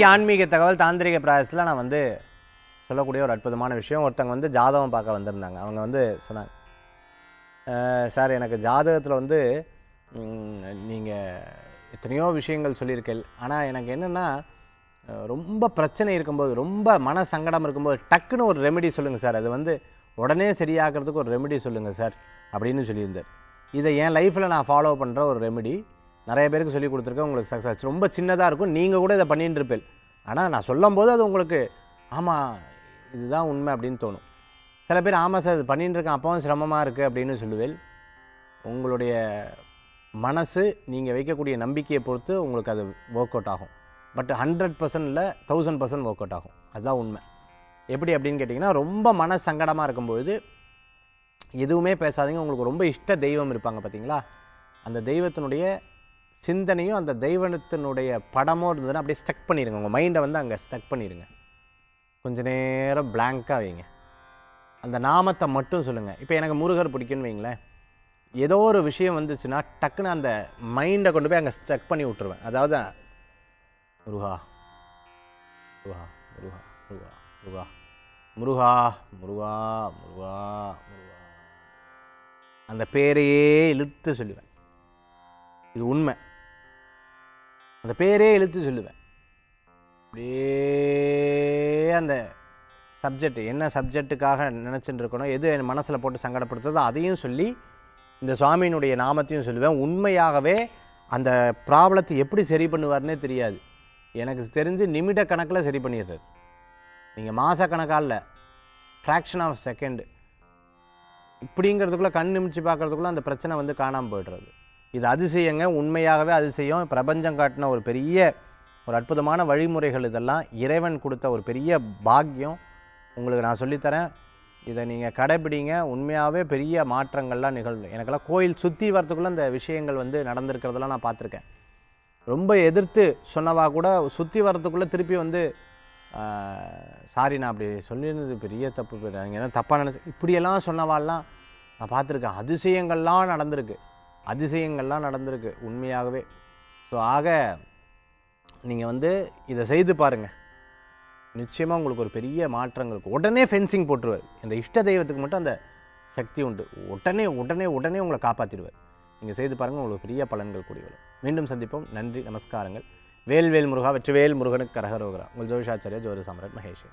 இன்றைக்கி ஆன்மீக தகவல் தாந்திரிக பிராயசத்தில் நான் வந்து சொல்லக்கூடிய ஒரு அற்புதமான விஷயம். ஒருத்தவங்க வந்து ஜாதகம் பார்க்க வந்திருந்தாங்க. அவங்க வந்து சொன்னாங்க சார் எனக்கு ஜாதகத்தில் வந்து நீங்கள் எத்தனையோ விஷயங்கள் சொல்லியிருக்கேன் ஆனால் எனக்கு என்னென்னா ரொம்ப பிரச்சனை இருக்கும்போது ரொம்ப மன சங்கடம் இருக்கும்போது டக்குன்னு ஒரு ரெமெடி சொல்லுங்கள் சார். அது வந்து உடனே சரியாகிறதுக்கு ஒரு ரெமெடி சொல்லுங்கள் சார். அப்படின்னு சொல்லியிருந்தார் இதை என் லைஃப்பில் நான் ஃபாலோ பண்ணுற ஒரு ரெமெடி நிறைய பேருக்கு சொல்லி கொடுத்துருக்கேன் உங்களுக்கு சக்ஸஸ் ரொம்ப சின்னதாக இருக்கும். நீங்கள் கூட இதை பண்ணிட்டு இருப்பேன் ஆனால் நான் சொல்லும்போது அது உங்களுக்கு ஆமாம் இதுதான் உண்மை அப்படின்னு தோணும். சில பேர் ஆமாம் சார் இது பண்ணிட்டு இருக்கேன் அப்பவும் சிரமமாக இருக்குது அப்படின்னு சொல்லுவேன். உங்களுடைய மனசு நீங்கள் வைக்கக்கூடிய நம்பிக்கையை பொறுத்து உங்களுக்கு அது ஒர்க் அவுட் ஆகும். பட் ஹண்ட்ரட் பர்சன்டில் தௌசண்ட் பர்சன்ட் ஒர்க் அவுட் ஆகும். அதுதான் உண்மை. எப்படி அப்படின்னு கேட்டிங்கன்னா ரொம்ப மன சங்கடமாக இருக்கும்பொழுது எதுவுமே பேசாதீங்க. உங்களுக்கு ரொம்ப இஷ்ட தெய்வம் இருப்பாங்க பார்த்தீங்களா? அந்த தெய்வத்தினுடைய சிந்தனையும் அந்த தெய்வனத்தினுடைய படமோ இருந்ததுன்னா அப்படியே ஸ்டக் பண்ணிடுங்க உங்கள் மைண்டை வந்து அங்கே ஸ்டக் பண்ணிடுங்க கொஞ்ச நேரம் பிளாங்காக வைங்க. அந்த நாமத்தை மட்டும் சொல்லுங்கள் இப்போ எனக்கு முருகர் பிடிக்குன்னு வைங்களேன். ஏதோ ஒரு விஷயம் வந்துச்சுன்னா டக்குன்னு அந்த மைண்டை கொண்டு போய் அங்கே ஸ்டக் பண்ணி விட்டுருவேன். அதாவது முருகா முருகா முருகா முருகா முருகா முருகா முருகா முருகா. அந்த பேரையே இழுத்து சொல்லுவேன். இது உண்மை. அந்த பேரே இழுத்து சொல்லுவேன். அப்படியே அந்த சப்ஜெக்ட் என்ன சப்ஜெக்ட்டுக்காக நினச்சிட்டு இருக்கணும் எது என் மனசில் போட்டு சங்கடப்படுத்துதோ அதையும் சொல்லி இந்த சுவாமியினுடைய நாமத்தையும் சொல்லுவேன். உண்மையாகவே அந்த ப்ராப்ளத்தை எப்படி சரி பண்ணுவார்னே தெரியாது. எனக்கு தெரிஞ்சு நிமிட கணக்கில் சரி பண்ணிடுறாரு. நீங்கள் மாத கணக்காக இல்லை ஃப்ராக்ஷன் ஆஃப் செகண்டு இப்படிங்கிறதுக்குள்ளே கண் நிமிச்சு பார்க்குறதுக்குள்ளே அந்த பிரச்சனை வந்து காணாமல் போய்டுறது. இது அதிசயங்க உண்மையாகவே அதிசயம். பிரபஞ்சம் காட்டின ஒரு பெரிய ஒரு அற்புதமான வழிமுறைகள் இதெல்லாம். இறைவன் கொடுத்த ஒரு பெரிய பாக்கியம். உங்களுக்கு நான் சொல்லித்தரேன். இதை நீங்கள் கடைபிடிங்க. உண்மையாகவே பெரிய மாற்றங்கள்லாம் நிகழும். எனக்கெல்லாம் கோயில் சுற்றி வரத்துக்குள்ளே இந்த விஷயங்கள் வந்து நடந்திருக்கிறதெல்லாம் நான் பார்த்துருக்கேன். ரொம்ப எதிர்த்து சொன்னவா கூட சுற்றி வரத்துக்குள்ளே திருப்பி வந்து சாரி நான் அப்படி சொல்லியிருந்தது பெரிய தப்பு நீங்கள் என்ன தப்பாக நினச்சி இப்படியெல்லாம் சொன்னவாள்லாம் நான் பார்த்துருக்கேன். அதிசயங்கள்லாம் நடந்திருக்கு. அதிசயங்கள்லாம் நடந்திருக்கு உண்மையாகவே. ஸோ ஆக நீங்கள் வந்து இதை செய்து பாருங்கள் நிச்சயமாக உங்களுக்கு ஒரு பெரிய மாற்றங்கள் இருக்கும். உடனே ஃபென்சிங் போட்டுருவார். இந்த இஷ்ட தெய்வத்துக்கு மட்டும் அந்த சக்தி உண்டு. உடனே உடனே உடனே உங்களை காப்பாற்றிடுவார் நீங்கள் செய்து பாருங்கள் உங்களுக்கு பெரிய பலன்கள் கூடி வரும். மீண்டும் சந்திப்போம். நன்றி நமஸ்காரங்கள். வேல்வேல் முருகா வெற்றிவேல் முருகனுக்கு கரகரோகரா. உங்கள் ஜோதிஷாச்சாரியா ஜோதி சாம்ராட் மகேஷ்